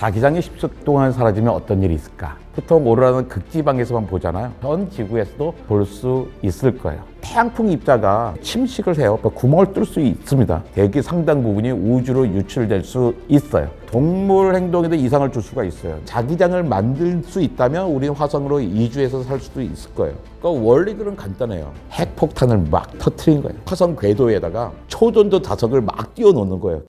자기장이 10초 동안 사라지면 어떤 일이 있을까? 보통 오로라는 극지방에서만 보잖아요. 전 지구에서도 볼 수 있을 거예요. 태양풍 입자가 침식을 해요. 그러니까 구멍을 뚫을 수 있습니다. 대기 상당 부분이 우주로 유출될 수 있어요. 동물 행동에도 이상을 줄 수가 있어요. 자기장을 만들 수 있다면 우리는 화성으로 이주해서 살 수도 있을 거예요. 그러니까 원리들은 간단해요. 핵폭탄을 막 터트린 거예요. 화성 궤도에다가 초전도 자석을 막 띄워놓는 거예요.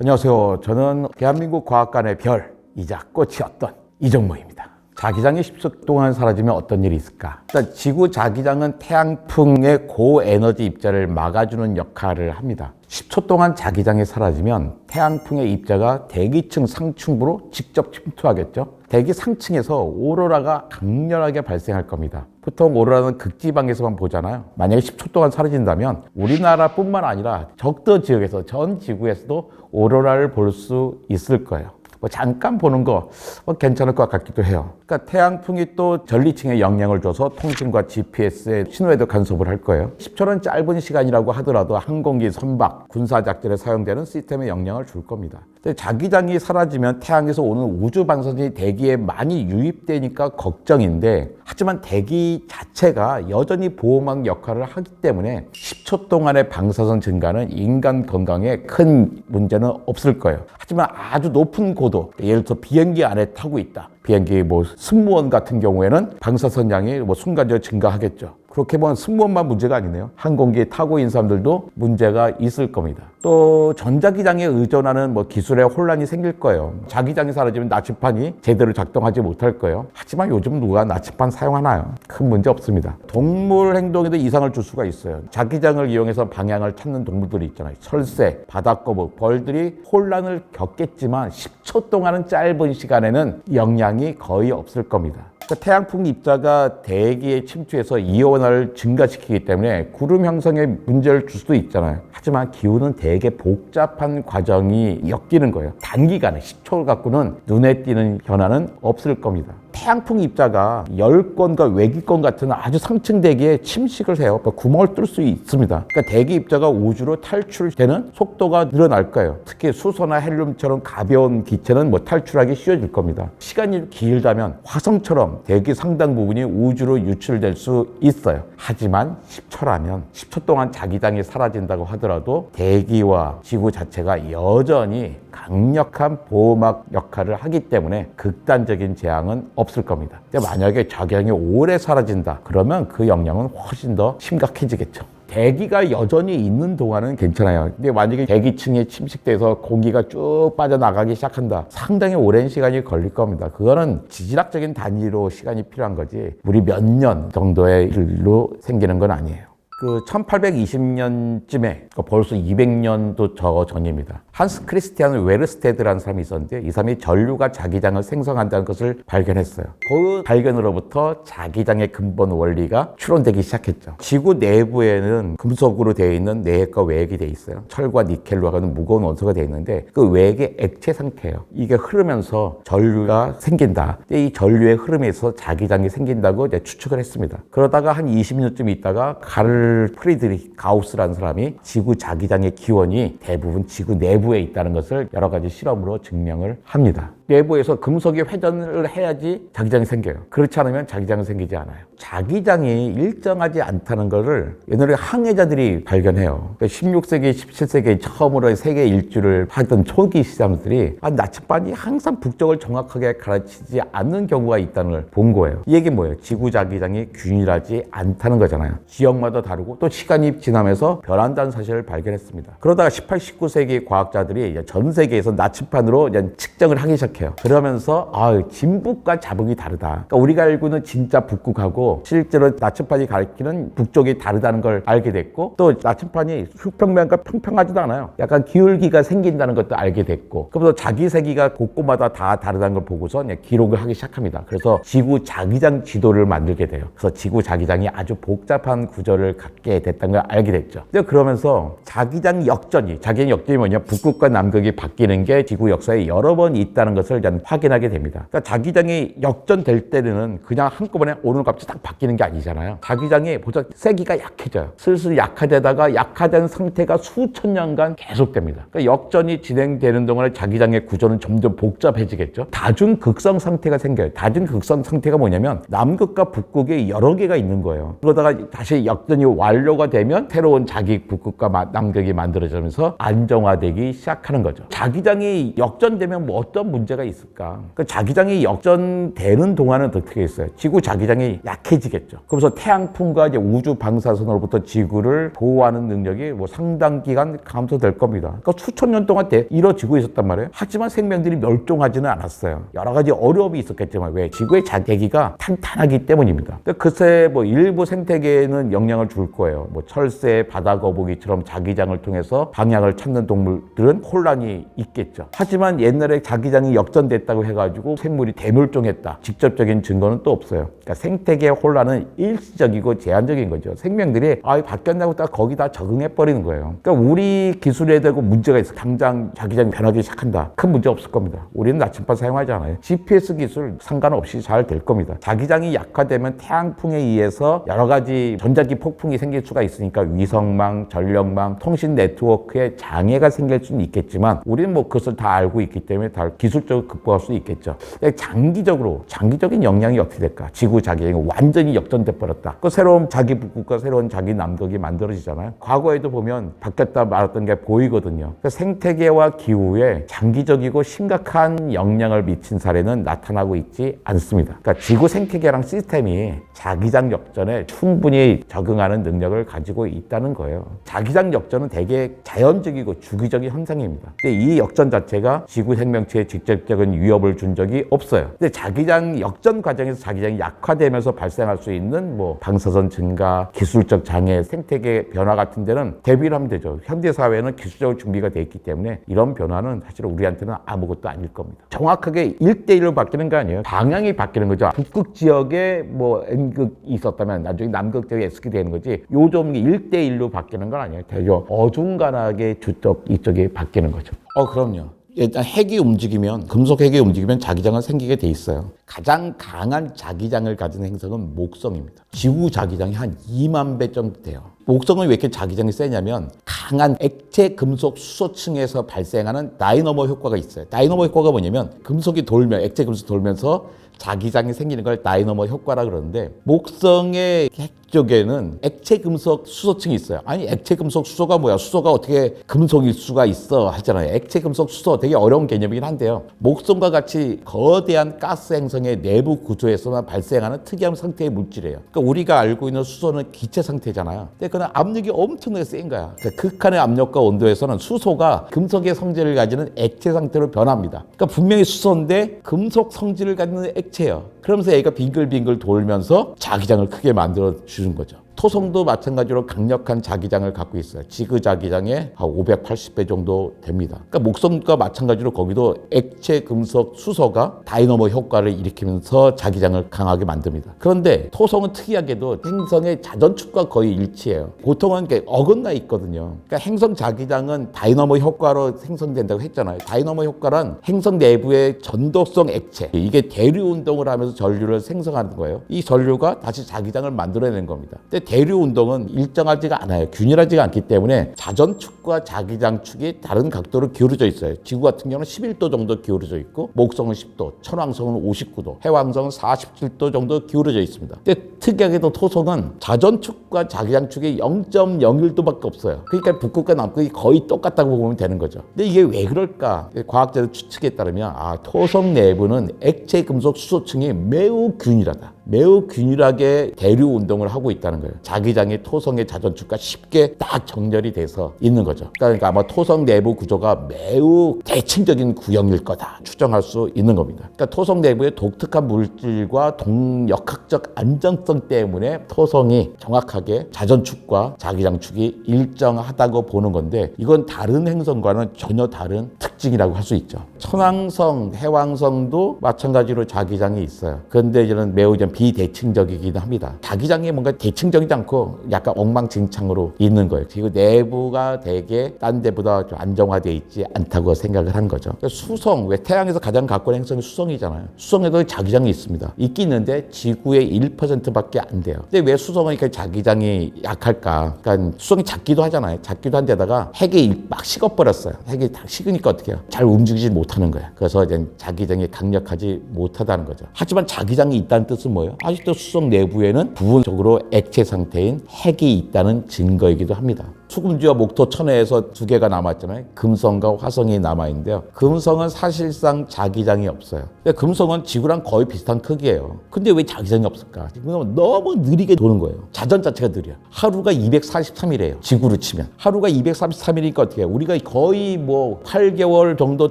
안녕하세요. 저는 대한민국 과학관의 별이자 꽃이었던 이정모입니다. 자기장이 10초 동안 사라지면 어떤 일이 있을까? 일단 지구 자기장은 태양풍의 고에너지 입자를 막아주는 역할을 합니다. 10초 동안 자기장이 사라지면 태양풍의 입자가 대기층 상층부로 직접 침투하겠죠. 대기 상층에서 오로라가 강렬하게 발생할 겁니다. 보통 오로라는 극지방에서만 보잖아요. 만약에 10초 동안 사라진다면 우리나라뿐만 아니라 적도 지역에서 전 지구에서도 오로라를 볼 수 있을 거예요. 뭐 잠깐 보는 거 뭐 괜찮을 것 같기도 해요. 그러니까 태양풍이 또 전리층에 영향을 줘서 통신과 GPS의 신호에도 간섭을 할 거예요. 10초는 짧은 시간이라고 하더라도 항공기 선박, 군사 작전에 사용되는 시스템에 영향을 줄 겁니다. 자기장이 사라지면 태양에서 오는 우주 방사선이 대기에 많이 유입되니까 걱정인데 하지만 대기 자체가 여전히 보호막 역할을 하기 때문에 10초 동안의 방사선 증가는 인간 건강에 큰 문제는 없을 거예요. 하지만 아주 높은 고도, 예를 들어 비행기 안에 타고 있다. 비행기 뭐 승무원 같은 경우에는 방사선 양이 뭐 순간적으로 증가하겠죠. 그렇게 보면 승무원만 문제가 아니네요. 항공기 타고 있는 사람들도 문제가 있을 겁니다. 또 전자기장에 의존하는 뭐 기술에 혼란이 생길 거예요. 자기장이 사라지면 나침판이 제대로 작동하지 못할 거예요. 하지만 요즘 누가 나침판 사용하나요? 큰 문제 없습니다. 동물 행동에도 이상을 줄 수가 있어요. 자기장을 이용해서 방향을 찾는 동물들이 있잖아요. 철새, 바다거북, 벌들이 혼란을 겪겠지만 10초 동안은 짧은 시간에는 영향이 거의 없을 겁니다. 그러니까 태양풍 입자가 대기에 침투해서 이온화를 증가시키기 때문에 구름 형성에 문제를 줄 수도 있잖아요. 하지만 기후는 되게 복잡한 과정이 엮이는 거예요. 단기간에 10초 갖고는 눈에 띄는 변화는 없을 겁니다. 태양풍 입자가 열권과 외기권 같은 아주 상층 대기에 침식을 해요. 그러니까 구멍을 뚫을 수 있습니다. 그러니까 대기 입자가 우주로 탈출되는 속도가 늘어날 거예요. 특히 수소나 헬륨처럼 가벼운 기체는 뭐 탈출하기 쉬워질 겁니다. 시간이 길다면 화성처럼 대기 상당 부분이 우주로 유출될 수 있어요. 하지만 10초라면 10초 동안 자기장이 사라진다고 하더라도 대기와 지구 자체가 여전히 강력한 보호막 역할을 하기 때문에 극단적인 재앙은 없을 겁니다. 만약에 자기장이 오래 사라진다 그러면 그 영향은 훨씬 더 심각해지겠죠. 대기가 여전히 있는 동안은 괜찮아요. 근데 만약에 대기층이 침식돼서 공기가 쭉 빠져나가기 시작한다. 상당히 오랜 시간이 걸릴 겁니다. 그거는 지질학적인 단위로 시간이 필요한 거지. 우리 몇 년 정도의 일로 생기는 건 아니에요. 그 1820년쯤에 그러니까 벌써 200년도 저 전입니다. 한스 크리스티안 웨르스테드라는 사람이 있었는데 이 사람이 전류가 자기장을 생성한다는 것을 발견했어요. 그 발견으로부터 자기장의 근본 원리가 추론되기 시작했죠. 지구 내부에는 금속으로 되어 있는 내핵과 외핵이 되어 있어요. 철과 니켈로 하는 무거운 원소가 되어 있는데 그 외핵이 액체 상태예요. 이게 흐르면서 전류가 생긴다. 이 전류의 흐름에서 자기장이 생긴다고 추측을 했습니다. 그러다가 한 20년쯤 있다가 가를 프리드리 가우스라는 사람이 지구 자기장의 기원이 대부분 지구 내부에 있다는 것을 여러 가지 실험으로 증명을 합니다. 내부에서 금속이 회전을 해야지 자기장이 생겨요. 그렇지 않으면 자기장은 생기지 않아요. 자기장이 일정하지 않다는 것을 옛날에 항해자들이 발견해요. 16세기, 17세기 처음으로 세계 일주를 하던 초기 시장들이 아, 나침반이 항상 북쪽을 정확하게 가르치지 않는 경우가 있다는 걸 본 거예요. 이 얘기 뭐예요? 지구 자기장이 균일하지 않다는 거잖아요. 지역마다 다 르고 또 시간이 지나면서 변한다는 사실을 발견했습니다. 그러다가 18, 19세기 과학자들이 전 세계에서 나침반으로 이제 측정을 하기 시작해요. 그러면서 아, 진북과 자북이 다르다. 그러니까 우리가 알고는 진짜 북극하고 실제로 나침반이 가리키는 북쪽이 다르다는 걸 알게 됐고 또 나침반이 수평면과 평평하지도 않아요. 약간 기울기가 생긴다는 것도 알게 됐고 그러면서 자기 세기가 곳곳마다 다 다르다는 걸 보고서 기록을 하기 시작합니다. 그래서 지구 자기장 지도를 만들게 돼요. 그래서 지구 자기장이 아주 복잡한 구조를 갖게 됐다는 걸 알게 됐죠. 근데 그러면서 자기장 역전이 자기장 역전이 뭐냐 북극과 남극이 바뀌는 게 지구 역사에 여러 번 있다는 것을 일단 확인하게 됩니다. 그러니까 자기장이 역전될 때는 그냥 한꺼번에 오늘 갑자기 딱 바뀌는 게 아니잖아요. 자기장이 보자 세기가 약해져요. 슬슬 약화되다가 약화된 상태가 수천 년간 계속됩니다. 그러니까 역전이 진행되는 동안에 자기장의 구조는 점점 복잡해지겠죠. 다중 극성 상태가 생겨요. 다중 극성 상태가 뭐냐면 남극과 북극에 여러 개가 있는 거예요. 그러다가 다시 역전이 완료가 되면 새로운 자기 북극과 마- 남극이 만들어지면서 안정화되기 시작하는 거죠. 자기장이 역전되면 뭐 어떤 문제가 있을까? 그 자기장이 역전되는 동안은 어떻게 있어요? 지구 자기장이 약해지겠죠. 그러면서 태양풍과 이제 우주 방사선으로부터 지구를 보호하는 능력이 뭐 상당 기간 감소될 겁니다. 그러니까 수천 년 동안 대- 이뤄지고 있었단 말이에요. 하지만 생명들이 멸종하지는 않았어요. 여러 가지 어려움이 있었겠지만 왜 지구의 자대기가 탄탄하기 때문입니다. 글쎄 뭐 일부 생태계에는 영향을 줄 거예요. 뭐 철새, 바다 거북이처럼 자기장을 통해서 방향을 찾는 동물들은 혼란이 있겠죠. 하지만 옛날에 자기장이 역전됐다고 해가지고 생물이 대멸종했다. 직접적인 증거는 또 없어요. 그러니까 생태계 혼란은 일시적이고 제한적인 거죠. 생명들이 아 바뀌었나고 딱 거기다 적응해 버리는 거예요. 그러니까 우리 기술에 대고 문제가 있어. 당장 자기장이 변하기 시작한다. 큰 문제 없을 겁니다. 우리는 나침반 사용하지 않아요. GPS 기술 상관없이 잘 될 겁니다. 자기장이 약화되면 태양풍에 의해서 여러 가지 전자기 폭풍 이 생길 수가 있으니까 위성망, 전력망, 통신 네트워크에 장애가 생길 수는 있겠지만 우리는 뭐 그것을 다 알고 있기 때문에 다 기술적으로 극복할 수 있겠죠. 장기적으로 장기적인 영향이 어떻게 될까? 지구 자기장이 완전히 역전돼 버렸다. 그 새로운 자기 북극과 새로운 자기 남극이 만들어지잖아요. 과거에도 보면 바뀌었다 말았던 게 보이거든요. 생태계와 기후에 장기적이고 심각한 영향을 미친 사례는 나타나고 있지 않습니다. 그러니까 지구 생태계랑 시스템이 자기장 역전에 충분히 적응하는 능력을 가지고 있다는 거예요. 자기장 역전은 되게 자연적이고 주기적인 현상입니다. 근데 이 역전 자체가 지구 생명체에 직접적인 위협을 준 적이 없어요. 근데 자기장 역전 과정에서 자기장이 약화되면서 발생할 수 있는 뭐 방사선 증가, 기술적 장애, 생태계 변화 같은 데는 대비를 하면 되죠. 현대 사회는 기술적으로 준비가 돼 있기 때문에 이런 변화는 사실 우리한테는 아무것도 아닐 겁니다. 정확하게 1대1로 바뀌는 거 아니에요. 방향이 바뀌는 거죠. 북극 지역에 뭐 N극이 있었다면 나중에 남극 지역에 S극이 되는 거지. 요즘 1대1로 바뀌는 건 아니에요. 되게 어중간하게 주쪽 이쪽이 바뀌는 거죠. 어, 그럼요. 일단 핵이 움직이면 금속 핵이 움직이면 자기장은 생기게 돼 있어요. 가장 강한 자기장을 가진 행성은 목성입니다. 지구 자기장이 한 2만 배 정도 돼요. 목성은 왜 이렇게 자기장이 세냐면 강한 액체 금속 수소층에서 발생하는 다이너모 효과가 있어요. 다이너모 효과가 뭐냐면 금속이 돌면 액체 금속 돌면서 자기장이 생기는 걸 다이너모 효과라 그러는데 목성의 핵 쪽에는 액체 금속 수소층이 있어요. 아니 액체 금속 수소가 뭐야? 수소가 어떻게 금속일 수가 있어 하잖아요. 액체 금속 수소 되게 어려운 개념이긴 한데요. 목성과 같이 거대한 가스 행성의 내부 구조에서만 발생하는 특이한 상태의 물질이에요. 그러니까 우리가 알고 있는 수소는 기체 상태잖아요. 근데 그는 압력이 엄청나게 센 거야. 그러니까 극한의 압력과 온도에서는 수소가 금속의 성질을 가지는 액체 상태로 변합니다. 그러니까 분명히 수소인데 금속 성질을 가지는 액체예요. 그러면서 얘가 빙글빙글 돌면서 자기장을 크게 만들어 주는 거죠. 토성도 마찬가지로 강력한 자기장을 갖고 있어요. 지그 자기장의 한 580배 정도 됩니다. 그러니까 목성과 마찬가지로 거기도 액체 금속 수소가 다이너모 효과를 일으키면서 자기장을 강하게 만듭니다. 그런데 토성은 특이하게도 행성의 자전축과 거의 일치해요. 보통은 어긋나 있거든요. 그러니까 행성 자기장은 다이너모 효과로 생성된다고 했잖아요. 다이너모 효과란 행성 내부의 전도성 액체 이게 대류 운동을 하면서 전류를 생성하는 거예요. 이 전류가 다시 자기장을 만들어내는 겁니다. 근데 대류 운동은 일정하지가 않아요. 균일하지가 않기 때문에 자전축과 자기장축이 다른 각도로 기울어져 있어요. 지구 같은 경우는 11도 정도 기울어져 있고 목성은 10도, 천왕성은 59도, 해왕성은 47도 정도 기울어져 있습니다. 근데 특이하게도 토성은 자전축과 자기장축이 0.01도밖에 없어요. 그러니까 북극과 남극이 거의 똑같다고 보면 되는 거죠. 근데 이게 왜 그럴까? 과학자들 추측에 따르면 아 토성 내부는 액체 금속 수소층이 매우 균일하다. 매우 균일하게 대류 운동을 하고 있다는 거예요. 자기장이 토성의 자전축과 쉽게 딱 정렬이 돼서 있는 거죠. 그러니까 아마 토성 내부 구조가 매우 대칭적인 구형일 거다 추정할 수 있는 겁니다. 그러니까 토성 내부의 독특한 물질과 동역학적 안정성 때문에 토성이 정확하게 자전축과 자기장축이 일정하다고 보는 건데 이건 다른 행성과는 전혀 다른 특 징이라고 할 수 있죠. 천왕성, 해왕성도 마찬가지로 자기장이 있어요. 그런데 이제는 매우 좀 비대칭적이기도 합니다. 자기장이 뭔가 대칭적이지 않고 약간 엉망진창으로 있는 거예요. 그리고 내부가 되게 딴 데보다 좀 안정화되어 있지 않다고 생각을 한 거죠. 그러니까 수성, 왜 태양에서 가장 가까운 행성이 수성이잖아요. 수성에도 자기장이 있습니다. 있긴 있는데 지구의 1%밖에 안 돼요. 근데 왜 수성은 이렇게 자기장이 약할까? 그러니까 수성이 작기도 하잖아요. 작기도 한 데다가 핵이 막 식어버렸어요. 핵이 다 식으니까 어떻게 해요? 잘 움직이지 못하는 거예요. 그래서 이제 자기장이 강력하지 못하다는 거죠. 하지만 자기장이 있다는 뜻은 뭐예요? 아직도 수성 내부에는 부분적으로 액체 상태인 핵이 있다는 증거이기도 합니다. 수금지와 목토 천해에서 두 개가 남았잖아요. 금성과 화성이 남아있는데요. 금성은 사실상 자기장이 없어요. 근데 금성은 지구랑 거의 비슷한 크기예요. 근데 왜 자기장이 없을까? 지금 너무 느리게 도는 거예요. 자전 자체가 느려. 하루가 243일이에요. 지구로 치면. 하루가 233일이니까 어떻게 해요? 우리가 거의 뭐 8개월 정도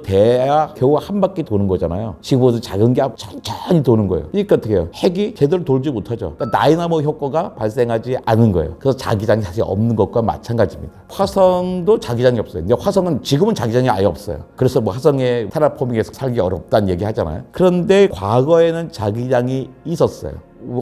돼야 겨우 한 바퀴 도는 거잖아요. 지구보다 작은 게 천천히 도는 거예요. 그러니까 어떻게 해요? 핵이 제대로 돌지 못하죠. 그러니까 다이나모 효과가 발생하지 않은 거예요. 그래서 자기장이 사실 없는 것과 마찬가지 입니다. 화성도 자기장이 없어요. 근데 화성은 지금은 자기장이 아예 없어요. 그래서 뭐 화성에 테라포밍에서 살기 어렵다는 얘기 하잖아요. 그런데 과거에는 자기장이 있었어요.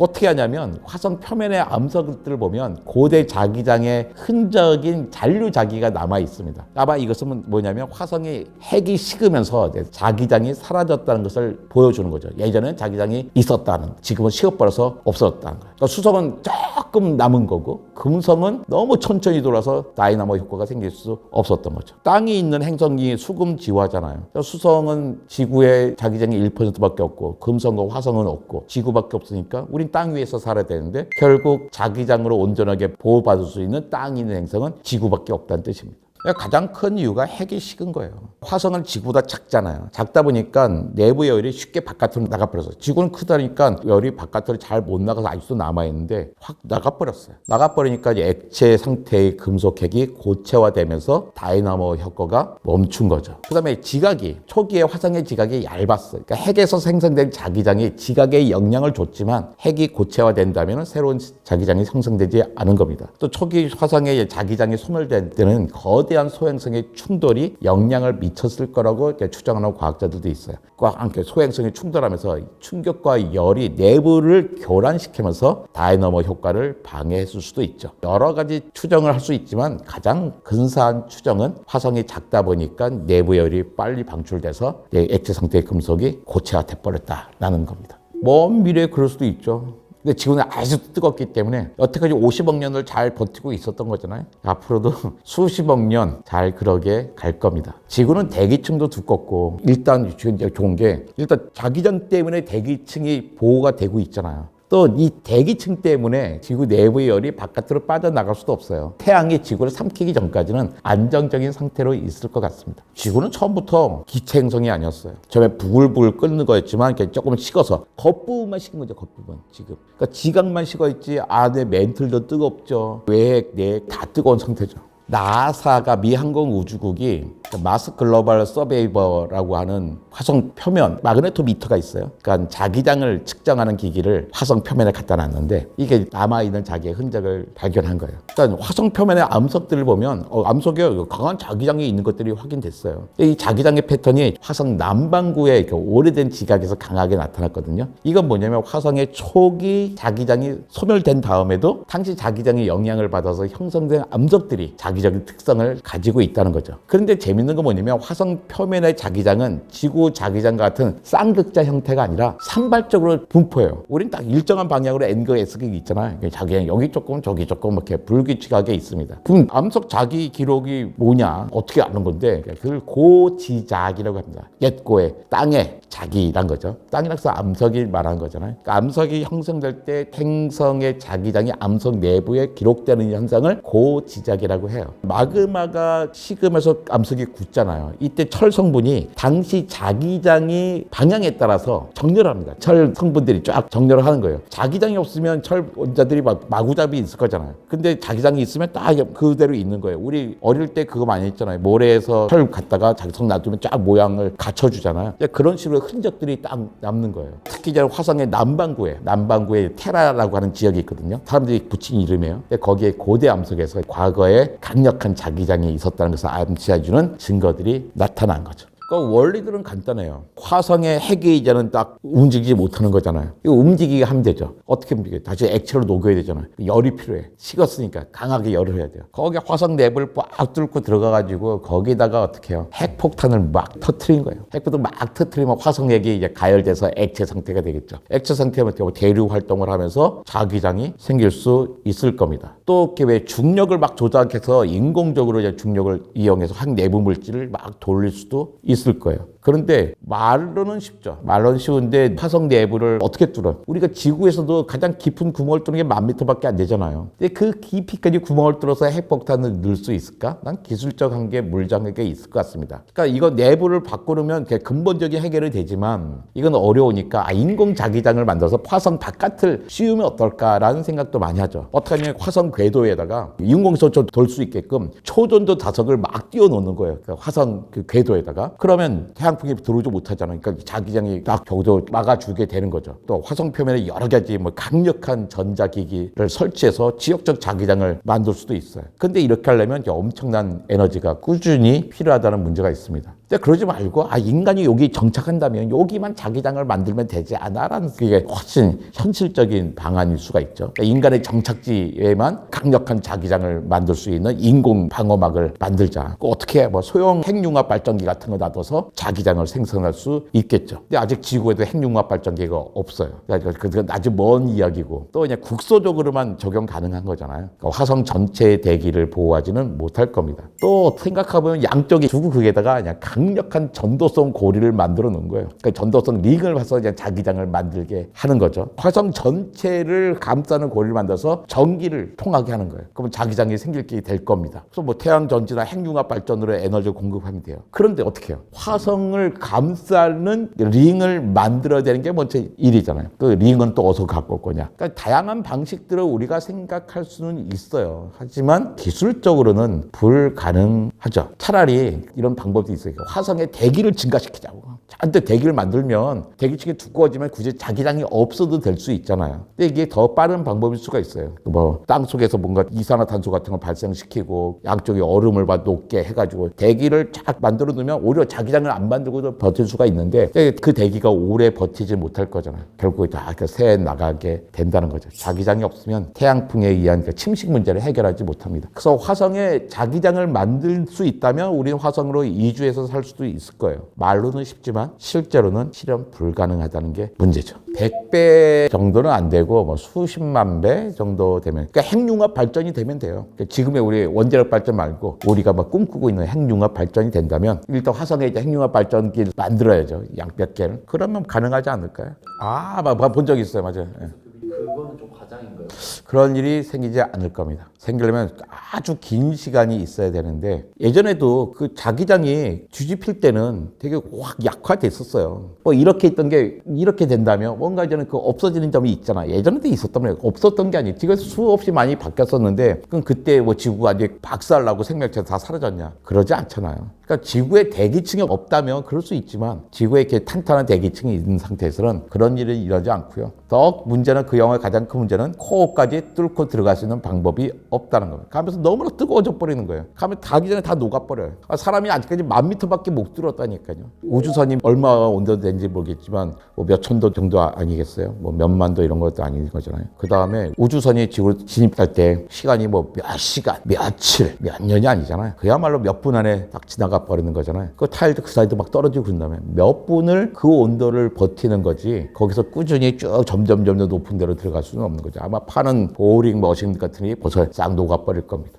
어떻게 하냐면 화성 표면의 암석들을 보면 고대 자기장의 흔적인 잔류 자기가 남아 있습니다. 아마 이것은 뭐냐면 화성이 핵이 식으면서 자기장이 사라졌다는 것을 보여주는 거죠. 예전에는 자기장이 있었다는, 지금은 식어버려서 없어졌다는 거예요. 그러니까 수성은 조금 남은 거고 금성은 너무 천천히 돌아서 다이나모 효과가 생길 수 없었던 거죠. 땅이 있는 행성이 수금 지화잖아요. 그러니까 수성은 지구의 자기장이 1%밖에 없고 금성과 화성은 없고 지구밖에 없으니까 우린 땅 위에서 살아야 되는데 결국 자기장으로 온전하게 보호받을 수 있는 땅이 있는 행성은 지구밖에 없다는 뜻입니다. 가장 큰 이유가 핵이 식은 거예요. 화성은 지구보다 작잖아요. 작다 보니까 내부 열이 쉽게 바깥으로 나가버려서 지구는 크다니까 열이 바깥으로 잘 못 나가서 아직도 남아있는데 확 나가버렸어요. 나가버리니까 액체 상태의 금속 핵이 고체화되면서 다이나모 효과가 멈춘 거죠. 그 다음에 지각이 초기에 화성의 지각이 얇았어요. 그러니까 핵에서 생성된 자기장이 지각에 영향을 줬지만 핵이 고체화된다면 새로운 자기장이 형성되지 않은 겁니다. 또 초기 화성의 자기장이 소멸될 때는 거대 한 소행성의 충돌이 영향을 미쳤을 거라고 추정하는 과학자들도 있어요. 과 함께 소행성이 충돌하면서 충격과 열이 내부를 교란시키면서 다이너모 효과를 방해했을 수도 있죠. 여러 가지 추정을 할 수 있지만 가장 근사한 추정은 화성이 작다 보니까 내부 열이 빨리 방출돼서 액체 상태의 금속이 고체화 돼 버렸다라는 겁니다. 먼 미래에 그럴 수도 있죠. 근데 지구는 아주 뜨겁기 때문에 여태까지 50억 년을 잘 버티고 있었던 거잖아요. 앞으로도 수십억 년 잘 그러게 갈 겁니다. 지구는 대기층도 두껍고 일단 좋은 게 일단 자기장 때문에 대기층이 보호가 되고 있잖아요. 또 이 대기층 때문에 지구 내부의 열이 바깥으로 빠져나갈 수도 없어요. 태양이 지구를 삼키기 전까지는 안정적인 상태로 있을 것 같습니다. 지구는 처음부터 기체 행성이 아니었어요. 처음에 부글부글 끓는 거였지만 조금 식어서 겉부분만 식은 거죠, 겉부분. 지금. 그러니까 지각만 식어 있지 안에 멘틀도 뜨겁죠. 외핵, 내핵 다 뜨거운 상태죠. 나사가 미 항공우주국이 마스 글로벌 서베이버라고 하는 화성 표면 마그네토미터가 있어요. 그러니까 자기장을 측정하는 기기를 화성 표면에 갖다 놨는데 이게 남아 있는 자기의 흔적을 발견한 거예요. 그러니까 화성 표면의 암석들을 보면 어, 암석에 강한 자기장이 있는 것들이 확인됐어요. 이 자기장의 패턴이 화성 남반구의 오래된 지각에서 강하게 나타났거든요. 이건 뭐냐면 화성의 초기 자기장이 소멸된 다음에도 당시 자기장의 영향을 받아서 형성된 암석들이 자기적인 특성을 가지고 있다는 거죠. 그런데 재밌는 건 뭐냐면 화성 표면의 자기장은 지구 자기장 같은 쌍극자 형태가 아니라 산발적으로 분포해요. 우린 딱 일정한 방향으로 N과 S극이 있잖아요. 자기장 여기 조금 저기 조금 이렇게 불규칙하게 있습니다. 그럼 암석 자기 기록이 뭐냐? 어떻게 아는 건데 그걸 고지작이라고 합니다. 옛고의 땅에 자기란 거죠. 땅이라고 해서 암석이 말하는 거잖아요. 그러니까 암석이 형성될 때 행성의 자기장이 암석 내부에 기록되는 현상을 고지작이라고 해요. 마그마가 식으면서 암석이 굳잖아요. 이때 철 성분이 당시 자기 장이 방향에 따라서 정렬합니다. 철 성분들이 쫙 정렬을 하는 거예요. 자기장이 없으면 철 원자들이 막 마구잡이 있을 거잖아요. 근데 자기장이 있으면 딱 그대로 있는 거예요. 우리 어릴 때 그거 많이 했잖아요. 모래에서 철 갖다가 자기성 놔두면 쫙 모양을 갖춰주잖아요. 그런 식으로 흔적들이 딱 남는 거예요. 특히 이제 화성의 남반구에 남반구에 테라라고 하는 지역이 있거든요. 사람들이 붙인 이름이에요. 거기에 고대 암석에서 과거에 강력한 자기장이 있었다는 것을 암시해주는 증거들이 나타난 거죠. 그러니까 원리들은 간단해요. 화성의 핵이 이제는 딱 움직이지 못하는 거잖아요. 이거 움직이게 하면 되죠. 어떻게 움직여요? 다시 액체로 녹여야 되잖아요. 열이 필요해. 식었으니까 강하게 열을 해야 돼요. 거기 화성 내부를 꽉 뚫고 들어가가지고 거기다가 어떻게 해요? 핵폭탄을 막 터트린 거예요. 핵폭탄 막 터트리면 화성액이 이제 가열돼서 액체 상태가 되겠죠. 액체 상태면 뭐 대류 활동을 하면서 자기장이 생길 수 있을 겁니다. 또 이렇게 왜 중력을 막 조작해서 인공적으로 이제 중력을 이용해서 핵 내부 물질을 막 돌릴 수도 있을 거예요. 그런데 말로는 쉽죠. 말로는 쉬운데 화성 내부를 어떻게 뚫어? 우리가 지구에서도 가장 깊은 구멍을 뚫는 게 만 미터밖에 안 되잖아요. 근데 그 깊이까지 구멍을 뚫어서 핵폭탄을 넣을 수 있을까? 난 기술적 한계, 한계가 있을 것 같습니다. 그러니까 이거 내부를 바꾸려면 근본적인 해결이 되지만 이건 어려우니까 아, 인공 자기장을 만들어서 화성 바깥을 씌우면 어떨까라는 생각도 많이 하죠. 어떻게 하면 화성 궤도에다가 인공소초 돌 수 있게끔 초전도 자석을 막 띄워 놓는 거예요. 그러니까 화성 그 궤도에다가 그러면 태양 풍이 들어오지 못하잖아요. 그러니까 자기장이 딱 벽도 막아주게 되는 거죠. 또 화성 표면에 여러 가지 뭐 강력한 전자기기를 설치해서 지역적 자기장을 만들 수도 있어요. 근데 이렇게 하려면 엄청난 에너지가 꾸준히 필요하다는 문제가 있습니다. 근데 그러지 말고 아 인간이 여기 정착한다면 여기만 자기장을 만들면 되지 않아라는 그게 훨씬 현실적인 방안일 수가 있죠. 그러니까 인간의 정착지에만 강력한 자기장을 만들 수 있는 인공 방어막을 만들자. 그 어떻게 해? 뭐 소형 핵융합 발전기 같은 거 놔둬서 자기장을 생성할 수 있겠죠. 근데 아직 지구에도 핵융합 발전기가 없어요. 그러니까 그건 아주 먼 이야기고 또 그냥 국소적으로만 적용 가능한 거잖아요. 그러니까 화성 전체의 대기를 보호하지는 못할 겁니다. 또 생각해보면 양쪽이 두고 그게다가 그냥 강력한 전도성 고리를 만들어 놓은 거예요. 그러니까 전도성 링을 봐서 그냥 자기장을 만들게 하는 거죠. 화성 전체를 감싸는 고리를 만들어서 전기를 통하게 하는 거예요. 그러면 자기장이 생길 게 될 겁니다. 그래서 뭐 태양 전지나 핵융합 발전으로 에너지를 공급하면 돼요. 그런데 어떻게 해요? 화성을 감싸는 링을 만들어야 되는 게 먼저 일이잖아요. 그 링은 또 어디서 갖고 올 거냐. 그러니까 다양한 방식들을 우리가 생각할 수는 있어요. 하지만 기술적으로는 불가능하죠. 차라리 이런 방법도 있어요. 화성의 대기를 증가시키자고. 잔뜩 대기를 만들면 대기층이 두꺼워지면 굳이 자기장이 없어도 될 수 있잖아요. 근데 이게 더 빠른 방법일 수가 있어요. 뭐 땅 속에서 뭔가 이산화탄소 같은 걸 발생시키고 양쪽에 얼음을 봐 녹게 해가지고 대기를 쫙 만들어 두면 오히려 자기장을 안 만들고도 버틸 수가 있는데 그 대기가 오래 버티지 못할 거잖아요. 결국에 다 이렇게 새 나가게 된다는 거죠. 자기장이 없으면 태양풍에 의한 그 침식 문제를 해결하지 못합니다. 그래서 화성에 자기장을 만들 수 있다면 우리는 화성으로 이주해서 살 수도 있을 거예요. 말로는 쉽지만 실제로는 실현 불가능하다는 게 문제죠. 100배 정도는 안 되고 뭐 수십만 배 정도 되면 그러니까 핵융합 발전이 되면 돼요. 그러니까 지금의 우리 원자력 발전 말고 우리가 막 꿈꾸고 있는 핵융합 발전이 된다면 일단 화성에 이제 핵융합 발전기를 만들어야죠. 양 몇 개를. 그러면 가능하지 않을까요? 아, 본적 있어요. 맞아요. 예. 그거는 좀 과장인가요? 그런 일이 생기지 않을 겁니다. 생기려면 아주 긴 시간이 있어야 되는데 예전에도 그 자기장이 뒤집힐 때는 되게 확 약화됐었어요. 뭐 이렇게 있던 게 이렇게 된다면 뭔가 이제는 그 없어지는 점이 있잖아. 예전에도 있었단 말이에요. 없었던 게 아니에요. 지금 수없이 많이 바뀌었었는데 그럼 그때 뭐 지구가 이제 박살나고 생명체 다 사라졌냐? 그러지 않잖아요. 그러니까 지구에 대기층이 없다면 그럴 수 있지만 지구에 이렇게 탄탄한 대기층이 있는 상태에서는 그런 일은 일어나지 않고요. 더 문제는 그 영화의 가장 큰 문제는 코어까지 뚫고 들어갈 수 있는 방법이 없다는 겁니다. 가면서 너무나 뜨거워져 버리는 거예요. 가면 가기 전에 다 녹아버려요. 아, 사람이 아직까지 만 미터밖에 못 뚫었다니까요. 우주선이 얼마 온도 된지 모르겠지만 뭐 몇 천 도 정도 아니겠어요? 뭐 몇만 도 이런 것도 아닌 거잖아요. 그 다음에 우주선이 지구로 진입할 때 시간이 뭐 몇 시간, 며칠, 몇 년이 아니잖아요. 그야말로 몇 분 안에 딱 지나가 버리는 거잖아요. 그 타일도 그 사이도 막 떨어지고 그런 다음에 몇 분을 그 온도를 버티는 거지 거기서 꾸준히 쭉 점점 점점 높은 데로 들어갈 수는 없는 거죠. 아마 파는 보링 머신 같은 게 벌써 싹 녹아버릴 겁니다.